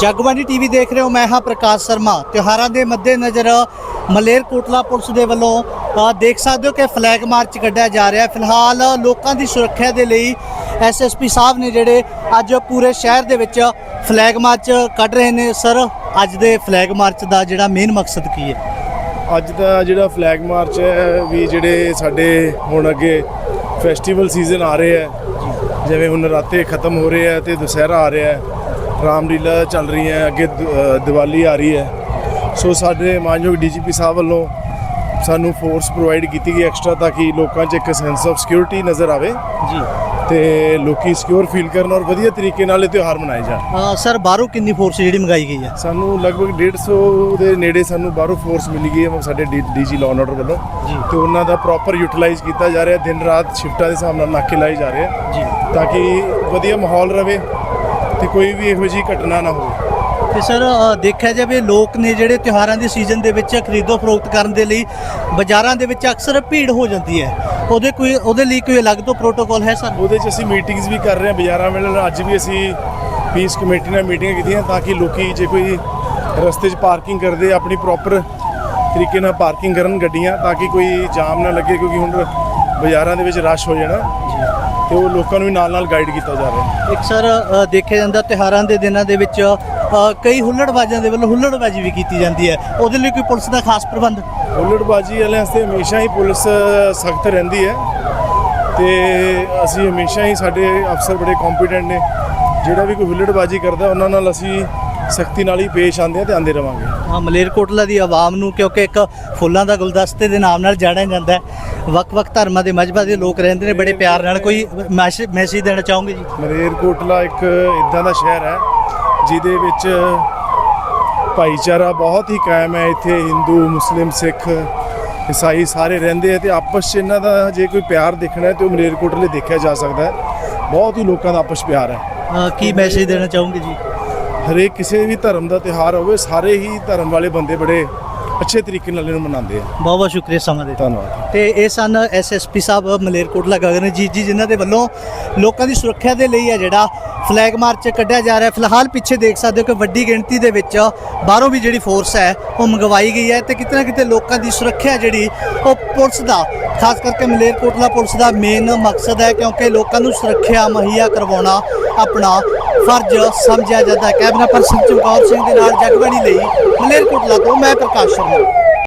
Jagbani TV ਦੇਖ ਰਹੇ ਹੋ ਮੈਂ ਹਾਂ ਪ੍ਰਕਾਸ਼ ਸ਼ਰਮਾ। ਤਿਉਹਾਰਾਂ ਦੇ ਮੱਦੇਨਜ਼ਰ ਮਲੇਰਕੋਟਲਾ ਪੁਲਿਸ ਦੇ ਵੱਲੋਂ ਦੇਖ ਸਕਦੇ ਹੋ ਕਿ ਫਲੈਗ ਮਾਰਚ ਕੱਢਿਆ ਜਾ ਰਿਹਾ ਹੈ। ਫਿਲਹਾਲ ਲੋਕਾਂ ਦੀ ਸੁਰੱਖਿਆ ਦੇ ਲਈ ਐਸਐਸਪੀ ਸਾਹਿਬ ਨੇ ਜਿਹੜੇ ਅੱਜ ਪੂਰੇ ਸ਼ਹਿਰ ਦੇ ਵਿੱਚ ਫਲੈਗ ਮਾਰਚ ਕੱਢ ਰਹੇ ਨੇ। ਸਰ, ਅੱਜ ਦੇ ਫਲੈਗ ਮਾਰਚ ਦਾ ਜਿਹੜਾ ਮੇਨ ਮਕਸਦ ਕੀ ਹੈ? ਅੱਜ ਦਾ ਜਿਹੜਾ ਫਲੈਗ ਮਾਰਚ ਹੈ, ਵੀ ਜਿਹੜੇ ਸਾਡੇ ਹੁਣ ਅੱਗੇ ਫੈਸਟੀਵਲ ਸੀਜ਼ਨ ਆ ਰਹੇ ਹੈ, ਜਿਵੇਂ ਹੁਣ ਰਾਤੇ ਖਤਮ ਹੋ ਰਹੇ ਹੈ ਤੇ ਦੁਸਹਿਰਾ ਆ ਰਿਹਾ ਹੈ ਰਾਮਲੀਲਾ ਚੱਲ ਰਹੀ ਹੈ ਅੱਗੇ ਦੀਵਾਲੀ ਆ ਰਹੀ ਹੈ। ਸੋ ਸਾਡੇ ਮਾਨਯੋਗ ਡੀਜੀਪੀ ਸਾਹਿਬ ਵੱਲੋਂ ਸਾਨੂੰ ਫੋਰਸ ਪ੍ਰੋਵਾਈਡ ਕੀਤੀ ਗਈ ਐਕਸਟਰਾ ਤਾਂ ਕਿ ਲੋਕਾਂ 'ਚ ਇੱਕ ਸੈਂਸ ਆਫ ਸਿਕਿਉਰਿਟੀ ਨਜ਼ਰ ਆਵੇ ਜੀ। ਤੇ ਲੋਕੀ ਸਿਕਿਉਰ ਫੀਲ ਕਰਨ ਔਰ ਵਧੀਆ ਤਰੀਕੇ ਨਾਲ ਇਹ ਤਿਉਹਾਰ ਮਨਾਏ ਜਾਣ। ਸਰ ਬਾਹਰੋਂ ਕਿੰਨੀ ਫੋਰਸ ਜਿਹੜੀ ਮੰਗਾਈ ਗਈ ਹੈ? ਸਾਨੂੰ ਲਗਭਗ 150 ਦੇ ਨੇੜੇ ਸਾਨੂੰ ਬਾਹਰੋਂ ਫੋਰਸ ਮਿਲੀ ਗਈ ਹੈ ਸਾਡੇ ਡੀਜੀ ਲਾਅ ਆਰਡਰ ਵੱਲੋਂ। ਜੀ। ਤੇ ਉਹਨਾਂ ਦਾ ਪ੍ਰੋਪਰ ਯੂਟਿਲਾਈਜ਼ ਕੀਤਾ ਜਾ ਰਿਹਾ ਦਿਨ ਰਾਤ ਸ਼ਿਫਟਾਂ ਦੇ ਹਿਸਾਬ ਨਾਲ ਨਾਕੇ ਲਾਏ ਜਾ ਰਹੇ ਆ। ਜੀ। ਤਾਂ ਕਿ ਵਧੀਆ ਮਾਹੌਲ ਰਵੇ। ਤੇ ਕੋਈ ਵੀ ਇਹੋ ਜਿਹੀ ਘਟਨਾ ਨਾ ਹੋਵੇ। ਤੇ ਸਰ ਅ, ਦੇਖਿਆ ਜਾਵੇ ਲੋਕ ਨੇ ਜਿਹੜੇ ਤਿਉਹਾਰਾਂ ਦੇ ਸੀਜ਼ਨ ਦੇ ਵਿੱਚ ਖਰੀਦੋ ਫਰੋਖਤ ਕਰਨ ਦੇ ਲਈ ਬਾਜ਼ਾਰਾਂ ਦੇ ਵਿੱਚ ਅਕਸਰ ਭੀੜ ਹੋ ਜਾਂਦੀ ਹੈ। ਉਹਦੇ ਕੋਈ ਉਹਦੇ ਲਈ ਕੋਈ ਅਲੱਗ ਤੋਂ ਪ੍ਰੋਟੋਕਾਲ ਹੈ ਸਰ? ਉਹਦੇ 'ਚ ਅਸੀਂ ਮੀਟਿੰਗਸ ਵੀ ਕਰ ਰਹੇ ਹਾਂ ਬਾਜ਼ਾਰਾਂ ਵੇਲੇ ਅੱਜ ਵੀ ਅਸੀਂ ਪੀਸ ਕਮੇਟੀ ਨਾਲ ਮੀਟਿੰਗਾਂ ਕੀਤੀਆਂ ਤਾਂ ਕਿ ਲੋਕੀ ਜੇ ਕੋਈ ਰਸਤੇ 'ਚ ਪਾਰਕਿੰਗ ਕਰਦੇ ਆਪਣੀ ਪ੍ਰੋਪਰ ਤਰੀਕੇ ਨਾਲ ਪਾਰਕਿੰਗ ਕਰਨ ਗੱਡੀਆਂ ਤਾਂ ਕਿ ਕੋਈ ਜਾਮ ਨਾ ਲੱਗੇ ਕਿਉਂਕਿ ਹੁਣ ਬਾਜ਼ਾਰਾਂ ਦੇ ਵਿੱਚ ਰਸ਼ ਹੋ ਜਾਣਾ ਤੇ ਉਹ ਲੋਕਾਂ ਨੂੰ ਵੀ ਨਾਲ ਨਾਲ ਗਾਈਡ ਕੀਤਾ ਜਾ ਰਿਹਾ। ਇੱਕ ਸਰ ਅ, ਦੇਖਿਆ ਜਾਂਦਾ ਤਿਉਹਾਰਾਂ ਦੇ ਦਿਨਾਂ ਦੇ ਵਿੱਚ ਅ, ਕਈ ਹੁੱਲੜਬਾਜ਼ਾਂ ਦੇ ਵੱਲੋਂ ਹੁੱਲੜਬਾਜ਼ੀ ਵੀ ਕੀਤੀ ਜਾਂਦੀ ਹੈ। ਉਹਦੇ ਲਈ ਕੋਈ ਪੁਲਿਸ ਦਾ ਖਾਸ ਪ੍ਰਬੰਧ? ਹੁੱਲੜਬਾਜੀ ਵਾਲਿਆਂ ਵਾਸਤੇ ਹਮੇਸ਼ਾ ਹੀ ਪੁਲਿਸ ਸਖਤ ਰਹਿੰਦੀ ਹੈ। ਤੇ ਅਸੀਂ ਹਮੇਸ਼ਾ ਹੀ ਸਾਡੇ ਅਫਸਰ ਬੜੇ ਕੰਪੀਟੈਂਟ ਨੇ। ਜਿਹੜਾ ਵੀ ਕੋਈ ਹੁੱਲੜਬਾਜੀ ਕਰਦਾ ਉਹਨਾਂ ਨਾਲ ਅਸੀਂ ਸਖਤੀ ਨਾਲ ਹੀ ਪੇਸ਼ ਆਉਂਦੇ ਹਾਂ ਤੇ ਆਂਦੇ ਰਵਾਂਗੇ। ਹਾਂ ਮਲੇਰਕੋਟਲਾ ਦੀ ਆਵਾਮ ਨੂੰ ਕਿਉਂਕਿ ਇੱਕ ਫੁੱਲਾਂ ਦਾ ਗੁਲਦਸਤੇ ਦੇ ਨਾਮ ਨਾਲ ਜਾਣਿਆ ਜਾਂਦਾ ਹੈ। ਵੱਖ-ਵੱਖ ਧਰਮਾਂ ਦੇ ਮਜ਼ਹਬਾਂ ਦੇ ਲੋਕ ਰਹਿੰਦੇ ਨੇ ਬੜੇ ਪਿਆਰ ਨਾਲ। ਕੋਈ ਮੈਸੇਜ ਦੇਣਾ ਚਾਹੋਗੇ ਜੀ? ਮਲੇਰਕੋਟਲਾ ਇੱਕ ਇਦਾਂ ਦਾ ਸ਼ਹਿਰ ਹੈ ਜਿਹਦੇ ਵਿੱਚ ਭਾਈਚਾਰਾ ਬਹੁਤ ਹੀ ਕਾਇਮ ਹੈ। ਇੱਥੇ ਹਿੰਦੂ ਮੁਸਲਿਮ ਸਿੱਖ ਈਸਾਈ ਸਾਰੇ ਰਹਿੰਦੇ ਆ ਤੇ ਆਪਸ 'ਚ ਇਹਨਾਂ ਦਾ ਜੇ ਕੋਈ ਪਿਆਰ ਦੇਖਣਾ ਤੇ ਉਹ ਮਲੇਰਕੋਟਲੇ ਦੇਖਿਆ ਜਾ ਸਕਦਾ ਹੈ। ਬਹੁਤ ਹੀ ਲੋਕਾਂ ਦਾ ਆਪਸ ਪਿਆਰ ਹੈ। ਕੀ ਮੈਸੇਜ ਦੇਣਾ ਚਾਹੋਗੇ ਜੀ? ਹਰੇਕ ਕਿਸੇ ਵੀ ਧਰਮ ਦਾ ਤਿਉਹਾਰ ਹੋਵੇ ਸਾਰੇ ਹੀ ਧਰਮ ਵਾਲੇ ਬੰਦੇ ਬੜੇ ਅੱਛੇ ਤਰੀਕੇ ਨਾਲ ਇਹਨੂੰ ਮਨਾਉਂਦੇ ਆ। ਬਹੁਤ ਬਹੁਤ ਸ਼ੁਕਰੀਆ ਸਮਾਂ ਦੇ ਧੰਨਵਾਦ। ਤੇ ਇਹ ਸਨ ਐਸਐਸਪੀ ਸਾਹਿਬ ਮਲੇਰਕੋਟਲਾ ਗਗਨਜੀਤ ਜੀ ਜਿਨ੍ਹਾਂ ਦੇ ਵੱਲੋਂ ਲੋਕਾਂ ਦੀ ਸੁਰੱਖਿਆ ਦੇ ਲਈ ਹੈ ਜਿਹੜਾ ਫਲੈਗ ਮਾਰਚ ਕੱਢਿਆ ਜਾ ਰਿਹਾ। ਫਿਲਹਾਲ ਪਿੱਛੇ ਦੇਖ ਸਕਦੇ ਹੋ ਕਿ ਵੱਡੀ ਗਿਣਤੀ ਦੇ ਵਿੱਚ ਬਾਹਰੋਂ ਵੀ ਜਿਹੜੀ ਫੋਰਸ ਹੈ ਉਹ ਮੰਗਵਾਈ ਗਈ ਹੈ ਤੇ ਕਿਤੇ ਨਾ ਕਿਤੇ ਲੋਕਾਂ ਦੀ ਸੁਰੱਖਿਆ ਜਿਹੜੀ ਉਹ ਪੁਲਿਸ ਦਾ ਖਾਸ ਕਰਕੇ ਮਲੇਰਕੋਟਲਾ ਪੁਲਿਸ ਦਾ ਮੇਨ ਮਕਸਦ ਹੈ ਕਿਉਂਕਿ ਲੋਕਾਂ ਨੂੰ ਸੁਰੱਖਿਆ ਮੁਹੱਈਆ ਕਰਵਾਉਣਾ ਆਪਣਾ ਫਰਜ਼ ਸਮਝਿਆ ਜਾਂਦਾ ਹੈ। ਕੈਬਨਿਟ ਪਰਸਨ ਚਮਕੌਰ ਸਿੰਘ ਦੇ ਨਾਲ ਜਗਬਾਣੀ ਲਈ ਮਲੇਰਕੋਟਲਾ ਤੋਂ ਮੈਂ ਪ੍ਰਕਾਸ਼ ਸ਼ਰਮਾ।